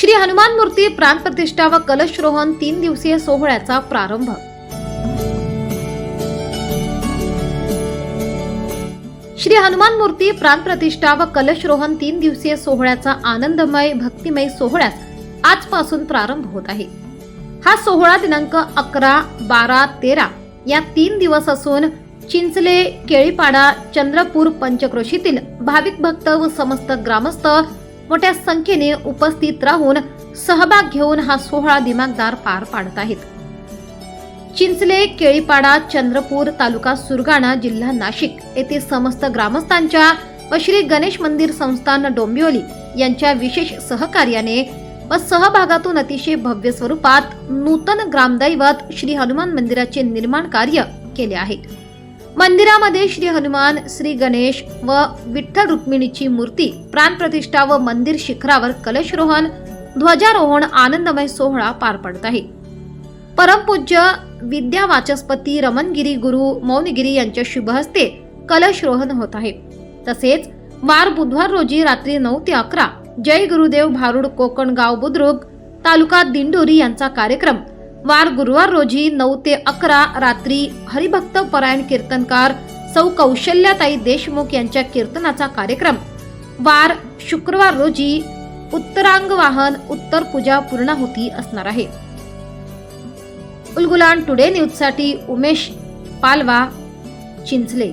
श्री हनुमान मूर्ती प्राण प्रतिष्ठा व कलशरोहण तीन दिवसीय सोहळ्याचा प्रारंभ. श्री हनुमान मूर्ती प्राण प्रतिष्ठा व कलशरोहण तीन दिवसीय सोहळ्याचा आनंदमय भक्तिमय सोहळ्यास आजपासून प्रारंभ होत आहे. हा सोहळा दिनांक अकरा बारा तेरा या तीन दिवस असून चिंचले केळीपाडा चंद्रपूर पंचक्रोशीतील भाविक भक्त व समस्त ग्रामस्थ मोठ्या संख्येने उपस्थित राहून सहभाग घेऊन हा सोहळा दिमागदार पार पाडत आहेत. चिंचले केळीपाडा चंद्रपूर तालुका सुरगाणा जिल्हा नाशिक येथे समस्त ग्रामस्थांच्या व श्री गणेश मंदिर संस्थान डोंबिवली यांच्या विशेष सहकार्याने व सहभागातून अतिशय भव्य स्वरूपात नूतन ग्रामदैवत श्री हनुमान मंदिराचे निर्माण कार्य केले आहे. मंदिरामध्ये श्री हनुमान श्री गणेश व विठ्ठल रुक्मिणीची मूर्ती प्राणप्रतिष्ठा व मंदिर शिखरावर कलशरोहण ध्वजारोहण आनंदमय सोहळा पार पडत आहे. परमपूज्य विद्या वाचस्पती रमणगिरी गुरु मौनगिरी यांच्या शुभ हस्ते कलशरोहण होत आहे. तसेच वार बुधवार रोजी रात्री नऊ ते अकरा जय गुरुदेव भारुड कोकण गाव बुद्रुक तालुका दिंडोरी यांचा कार्यक्रम वार गुरुवार रोजी नऊ ते अकरा रात्री हरिभक्त परायण कीर्तनकार सौ कौशल्याताई देशमुख यांच्या कीर्तनाचा कार्यक्रम. वार शुक्रवार रोजी उत्तरांग वाहन उत्तर पूजा पूर्णाहुती असणार आहे. उलगुलान टुडे न्यूजसाठी उमेश पालवा चिंचले.